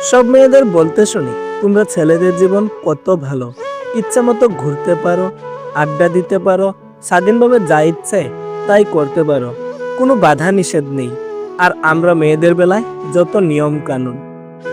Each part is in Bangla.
সব মেয়েদের বলতে শুনি, তোমরা ছেলেদের জীবন কত ভালো। ইচ্ছা মতো ঘুরতে পারো, আড্ডা দিতে পারো, স্বাধীনভাবে যা ইচ্ছে তাই করতে পারো। কোনো বাধা নিষেধ নেই। আর আমরা মেয়েদের বেলায় যত নিয়ম কানুন।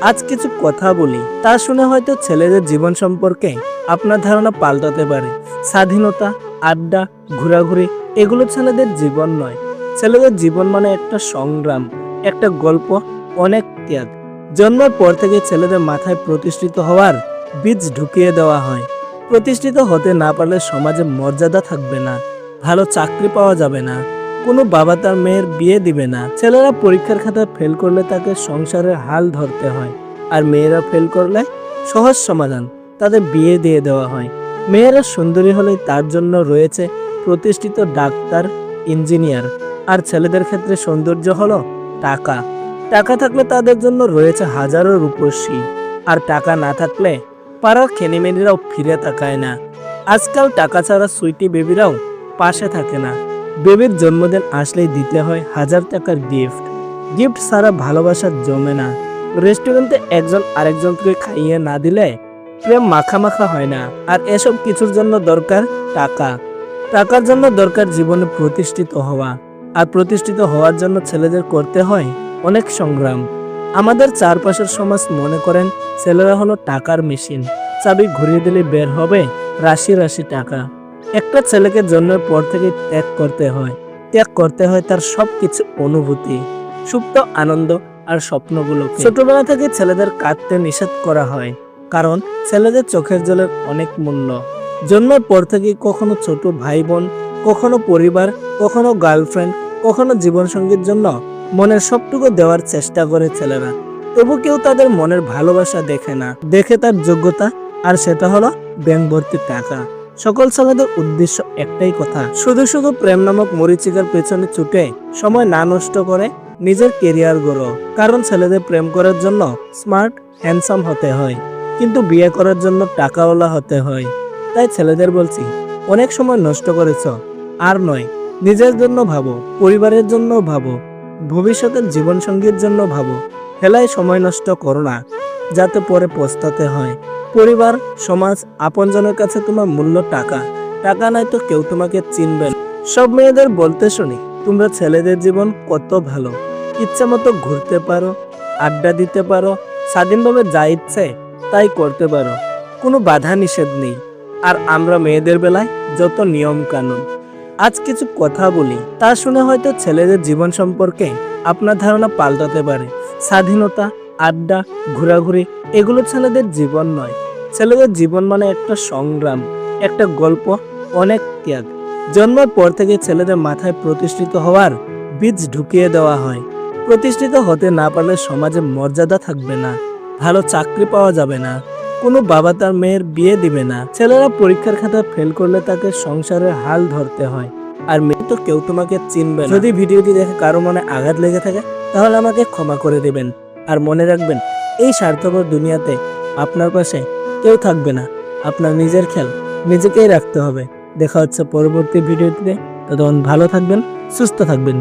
আজ কিছু কথা বলি, তা শুনে হয়তো ছেলেদের জীবন সম্পর্কে আপনার ধারণা পাল্টাতে পারে। স্বাধীনতা, আড্ডা, ঘোরাঘুরি, এগুলো ছেলেদের জীবন নয়। ছেলেদের জীবন মানে একটা সংগ্রাম, একটা গল্প, অনেক ত্যাগ। জন্মের পর থেকে ছেলেদের মাথায় প্রতিষ্ঠিত হওয়ার বীজ ঢুকিয়ে দেওয়া হয়। প্রতিষ্ঠিত হতে না পারলে সমাজে মর্যাদা থাকবে না, ভালো চাকরি পাওয়া যাবে না, কোনো বাবা তার মেয়ের বিয়ে দিবে না। ছেলেরা পরীক্ষার খাতায় ফেল করলে তাকে সংসারের হাল ধরতে হয় আর মেয়েরা ফেল করলে সহজ সমাধান তাদের বিয়ে দিয়ে দেওয়া হয়। মেয়েরা সুন্দরী হলেই তার জন্য রয়েছে প্রতিষ্ঠিত ডাক্তার, ইঞ্জিনিয়ার আর ছেলেদের ক্ষেত্রে সৌন্দর্য হলো টাকা। টাকা থাকলে তাদের জন্য রয়েছে হাজারো রূপসী। আর টাকা না থাকলে পাড়ার খেনিমেনিরাও ফিরে তাকায় না। আজকাল টাকা ছাড়া সুইটি বেবিরাও পাশে থাকে না। বেবির জন্মদিন আসলেই দিতে হয় হাজার টাকার গিফট। গিফট ছাড়া ভালোবাসা জমে না। রেস্টুরেন্টে একজন আরেকজনকে খাইয়ে না দিলে প্রেম মাখা মাখা হয় না। আর এসব কিছুর জন্য দরকার টাকা। টাকার জন্য দরকার জীবনে প্রতিষ্ঠিত হওয়া। আর প্রতিষ্ঠিত হওয়ার জন্য ছেলেদের করতে হয় অনেক সংগ্রাম। আমাদের চারপাশের সমাজ মনে করেন ছেলেরা হলো টাকার মেশিন। চাবি ঘুরিয়ে দিলে বের হবে রাশি রাশি টাকা। একটা ছেলেকে জন্মের পর থেকে ত্যাগ করতে হয়। ত্যাগ করতে হয় তার সবকিছু অনুভূতি, সুপ্ত আনন্দ আর স্বপ্নগুলো ছোটবেলা থেকে ছেলেদের কাঁদতে নিষেধ করা হয়, কারণ ছেলেদের চোখের জলের অনেক মূল্য। জন্মের পর থেকে কখনো ছোট ভাই বোন, কখনো পরিবার, কখনো গার্লফ্রেন্ড, কখনো জীবনসঙ্গীর জন্য মনের সবটুকু দেওয়ার চেষ্টা করে ছেলেরা। তবু কেউ তাদের মনের ভালোবাসা দেখে না। দেখে তার যোগ্যতা, আর সেটা হলো ব্যাংক ভর্তি টাকা। সকল ছেলেদের উদ্দেশ্য একটাই কথা। শুধু শুধু প্রেম নামক মরিচিকার পেছনে ছুটে সময় না নষ্ট করে নিজের কেরিয়ার গড়ো। কারণ ছেলেদের প্রেম করার জন্য স্মার্ট হ্যান্ডসাম হতে হয়। কিন্তু বিয়ে করার জন্য টাকাওয়ালা হতে হয়। তাই ছেলেদের বলছি, অনেক সময় নষ্ট করেছ, আর নয়, নিজের জন্য ভাবো, পরিবারের জন্য ভাবো। ভবিষ্যতের জীবনসঙ্গীর জন্য ভাবো। হেলায় সময় নষ্ট করো না, যাতে পরে পস্তাতে হয়। পরিবার, সমাজ, আপনজনের কাছে তোমার মূল্য টাকা। টাকা নাই তো কেউ তোমাকে চিনবে। সব মেয়েদের বলতে শুনি, তোমরা ছেলেদের জীবন কত ভালো। ইচ্ছা মতো ঘুরতে পারো, আড্ডা দিতে পারো, স্বাধীনভাবে যা ইচ্ছে তাই করতে পারো। কোনো বাধা নিষেধ নেই। আর আমরা মেয়েদের বেলায় যত নিয়ম কানুন। আজ কিছু কথা বলি। তা শুনে হয়তো ছেলেদের জীবন সম্পর্কে আপনার ধারণা পাল্টাতে পারে। স্বাধীনতা, আড্ডা, ঘোরাঘুরি, এগুলো ছেলেদের জীবন নয়। ছেলেদের জীবন মানে একটা সংগ্রাম, একটা গল্প, অনেক ত্যাগ। জন্মের পর থেকে ছেলেদের মাথায় প্রতিষ্ঠিত হওয়ার বীজ ঢুকিয়ে দেওয়া হয়। প্রতিষ্ঠিত হতে না পারলে সমাজে মর্যাদা থাকবে না, ভালো চাকরি পাওয়া যাবে না। কোনো বাবা তার মেয়ের বিয়ে দিবে না। ছেলেরা পরীক্ষার খাতা ফেল করলে তাকে সংসারের হাল ধরতে হয়। আর মেয়ে তো কেউ তোমাকে চিনবে যদি ভিডিওটি দেখে কারও মনে আঘাত লেগে থাকে, তাহলে আমাকে ক্ষমা করে দেবেন। আর মনে রাখবেন, এই স্বার্থপর দুনিয়াতে আপনার পাশে কেউ থাকবে না। আপনার নিজের খেয়াল নিজেকেই রাখতে হবে। দেখা হচ্ছে পরবর্তী ভিডিওটিতে ততক্ষণ ভালো থাকবেন, সুস্থ থাকবেন।